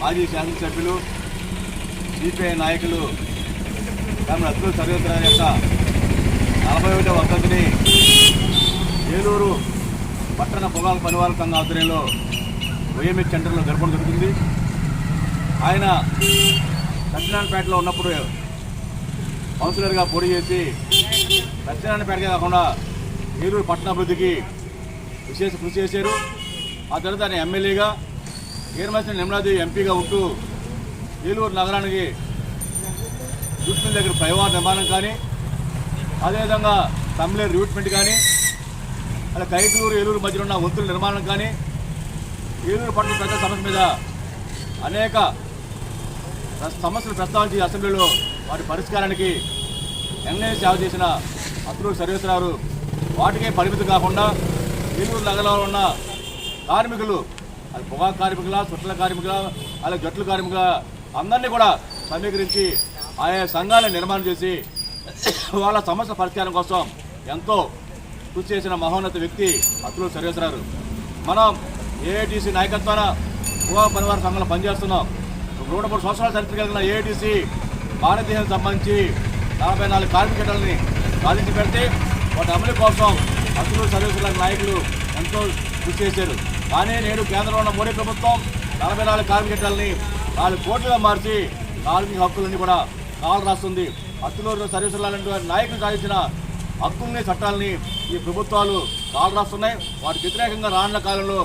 మాజీ శాసనసభ్యులు సిపిఐ నాయకులు కామె అద్భుత సర్వేశ్వరరావు యొక్క నలభై ఒకటో వసతిని ఏలూరు పట్టణ పొగాకు పనివాళ్ళ సంఘ ఆధ్వర్యంలో వైఎంఎస్ సెంటర్లో జరపడం జరుగుతుంది. ఆయన సత్యనారాయణపేటలో ఉన్నప్పుడు కౌన్సిలర్గా పోటీ చేసి సత్యనారాయణపేటకే కాకుండా ఏలూరు పట్టణాభివృద్ధికి విశేష కృషి చేశారు. ఆ తర్వాత ఆయన ఎమ్మెల్యేగా ఏర్మసిన నిమ్లాది ఎంపీగా ఉంటూ ఏలూరు నగరానికి జూట్మిల్ దగ్గర పైవార్ నిర్మాణం కానీ అదేవిధంగా తమిళ రిక్రూట్మెంట్ కానీ అలా కైకలూరు ఏలూరు మధ్యలో ఉన్న వంతుల నిర్మాణం కానీ ఏలూరు పట్ల ప్రజల సమస్య మీద అనేక సమస్యలు ప్రస్తావించి అసెంబ్లీలో వాటి పరిష్కారానికి ఎన్ఐ సేవ చేసిన అత్రూరు సర్వేశ్వరరావు వాటికే పరిమితి కాకుండా ఏలూరు నగరంలో ఉన్న కార్మికులు అది పొగా కార్మికుల సుట్ల కార్మికుల అలాగే జట్లు కార్మికుల అందరినీ కూడా సమీకరించి ఆయా సంఘాలను నిర్మాణం చేసి వాళ్ళ సమస్య పరిష్కారం కోసం ఎంతో కృషి చేసిన మహోన్నత వ్యక్తి అతులు సర్వేశ్వరారు మనం ఏఐటీసీ నాయకత్వాన పొగా పరివార సంఘాలు పనిచేస్తున్నాం. నూట మూడు సంవత్సరాల చరిత్ర కలిగిన ఏఐటీసీ భారతదేశానికి సంబంధించి నలభై నాలుగు కార్మికులని సాధించి పెడితే వాటి అమలు కోసం అతులు సర్వీసుల నాయకులు ఎంతో కృషి చేశారు. కానీ నేడు కేంద్రంలో ఉన్న మోడీ ప్రభుత్వం నలభై నాలుగు కార్మికులని నాలుగు కోట్లుగా మార్చి కార్మిక హక్కులన్నీ కూడా కాలు రాస్తుంది. అత్తులూరు సర్వీసుల నాయకులు సాధించిన హక్కుల్ని చట్టాలని ఈ ప్రభుత్వాలు కాలు రాస్తున్నాయి. వాటికి వ్యతిరేకంగా రానున్న కాలంలో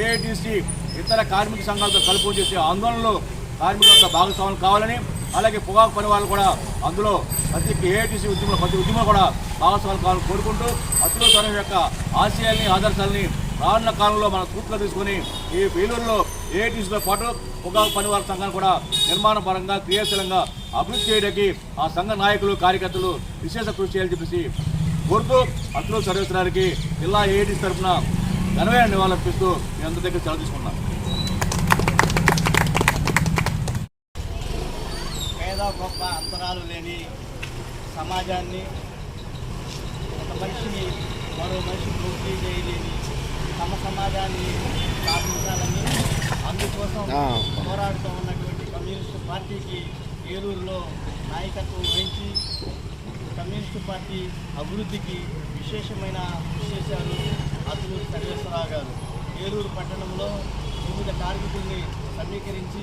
ఏఐటీసీ ఇతర కార్మిక సంఘాలతో కలుపు చేసే ఆందోళనలు కార్మికుల భాగస్వాములు కావాలని అలాగే పొగాకు పని వాళ్ళు కూడా అందులో ప్రతి ఏఐటీసీ ఉద్యమంలో ప్రతి ఉద్యమం కూడా భాగస్వాములు కావాలని కోరుకుంటూ అత్తులూరు సర్వీస్ యొక్క ఆశయాల్ని ఆదర్శాలని రానున్న కాలంలో మన స్ఫూర్తిగా తీసుకుని ఈ వేలూరులో ఏఐటీసీతో పాటు పొగాకు పనివాళ్ళ సంఘాన్ని కూడా నిర్మాణ పరంగా క్రియాశీలంగా అభివృద్ధి చేయడానికి ఆ సంఘ నాయకులు కార్యకర్తలు విశేష కృషి చేయాలని చెప్పేసి కోరుతూ అతులు సర్వేశ్వరానికి జిల్లా ఏఐటీసీ తరఫున ఘనమైన నివాళులర్పిస్తూ మీ అందరి దగ్గర సెలవు తీసుకున్నాం పేద గొప్ప అంతరాలు లేని సమాజాన్ని ఒక మనిషిని మరో మనిషి పూర్తి చేయలేని తమ సమాజాన్ని స్థాపించాలని అందుకోసం పోరాడుతూ ఉన్నటువంటి కమ్యూనిస్టు పార్టీకి ఏలూరులో నాయకత్వం వహించి కమ్యూనిస్టు పార్టీ అభివృద్ధికి విశేషమైన చేశారు అతులూరు సర్వేశ్వరరావు గారు. ఏలూరు పట్టణంలో వివిధ కార్మికుల్ని సమీకరించి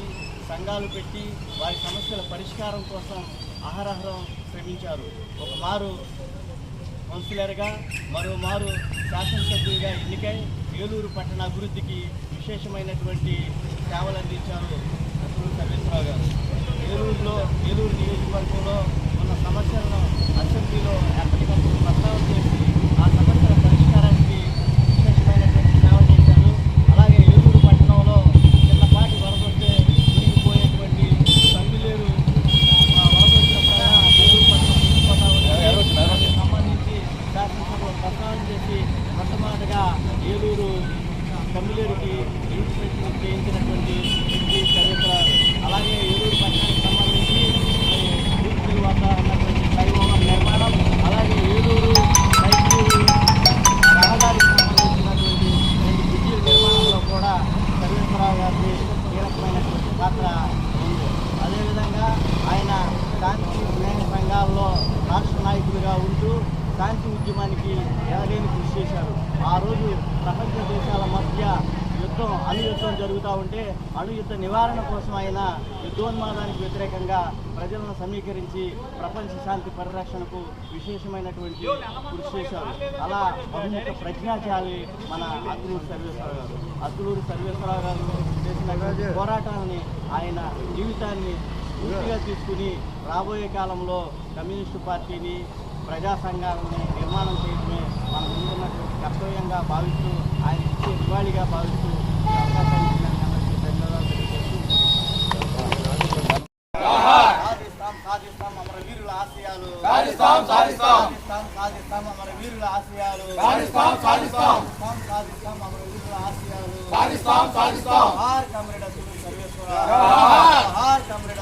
సంఘాలు పెట్టి వారి సమస్యల పరిష్కారం కోసం అహరహరం శ్రమించారు. ఒక మారు కౌన్సిలర్గా మరోమారు శాసనసభ్యుడిగా ఎన్నికై ఏలూరు పట్టణ అభివృద్ధికి విశేషమైనటువంటి సేవలు అందించారు అసలు సర్వేశ్వరరావు గారు ఏలూరులో ఏలూరు నియోజకవర్గంలో ఉన్న సమస్యలను అసెంబ్లీలో ఎప్పటికప్పుడు ప్రస్తావన చేసి ఆ సమస్యల పరిష్కారానికి విశేషమైనటువంటి సేవ చేశారు అలాగే ఏలూరు పట్టణంలో చిన్నపాటి వరద వస్తే మునిగిపోయేటువంటి సంగులేరు ఆ వరద వచ్చినప్పుడైనా ఏలూరు పట్టణం మునిగిపోతా ఉంది. దానికి సంబంధించి శాసనసభలో ప్రస్తావన చేసి మొట్టమొదటిగా ఏలూరు తమిళేరుకి రిజిస్ట్రేషన్ చేయించినటువంటి వ్యక్తి చరిత్ర అలాగే ఏలూరు పట్టణానికి సంబంధించి మరి పూర్తి వద్ద ఉన్నటువంటి ఫ్లైఓవర్ నిర్మాణం అలాగే ఏలూరు రైతూరు రహదారికి సంబంధించినటువంటి రెండు బ్రిడ్జిల నిర్మాణంలో కూడా సర్వేశ్వరరావు గారికి కీలకమైనటువంటి పాత్ర ఉంది అదేవిధంగా ఆయన శాంతి సంఘాల్లో రాష్ట్ర నాయకులుగా ఉంటూ శాంతి ఉద్యమానికి ఎనలేని కృషి చేశారు. ఆ రోజు ప్రపంచ దేశాల మధ్య యుద్ధం అణు యుద్ధం జరుగుతూ ఉంటే అణు యుద్ధ నివారణ కోసం ఆయన యుద్ధోన్మాదానికి వ్యతిరేకంగా ప్రజలను సమీకరించి ప్రపంచ శాంతి పరిరక్షణకు విశేషమైనటువంటి కృషి చేశారు. అలా బహుముఖ ప్రజ్ఞాశాలి మన అతులూరు సర్వేశ్వరరావు గారు. అతులూరు సర్వేశ్వరరావు గారు చేసిన పోరాటాన్ని ఆయన జీవితాన్ని పూర్తిగా తీసుకుని రాబోయే కాలంలో కమ్యూనిస్టు పార్టీని ప్రజా సంఘాలని నిర్మాణం చేయడమే మన ముందున్నటువంటి కర్తవ్యంగా భావిస్తూ ఆయన ఇచ్చే నివాళిగా భావిస్తూ ఈ అవకాశాన్ని ఇచ్చినందుకు అందరికీ ధన్యవాదాలు తెలియజేస్తూ సాధిస్తాం సాధిస్తాం అమర వీరుల ఆశయాలు సాధిస్తాం, సాధిస్తాం. సాధిస్తాం సాధిస్తాం అమర వీరుల ఆశయాలు సాధిస్తాం, సాధిస్తాం. సాధిస్తాం సాధిస్తాం అమర వీరుల ఆశయాలు సాధిస్తాం, సాధిస్తాం. జోహార్ కమ్రేడ్ అసలు సర్వేశ్వర కమ్రేడ్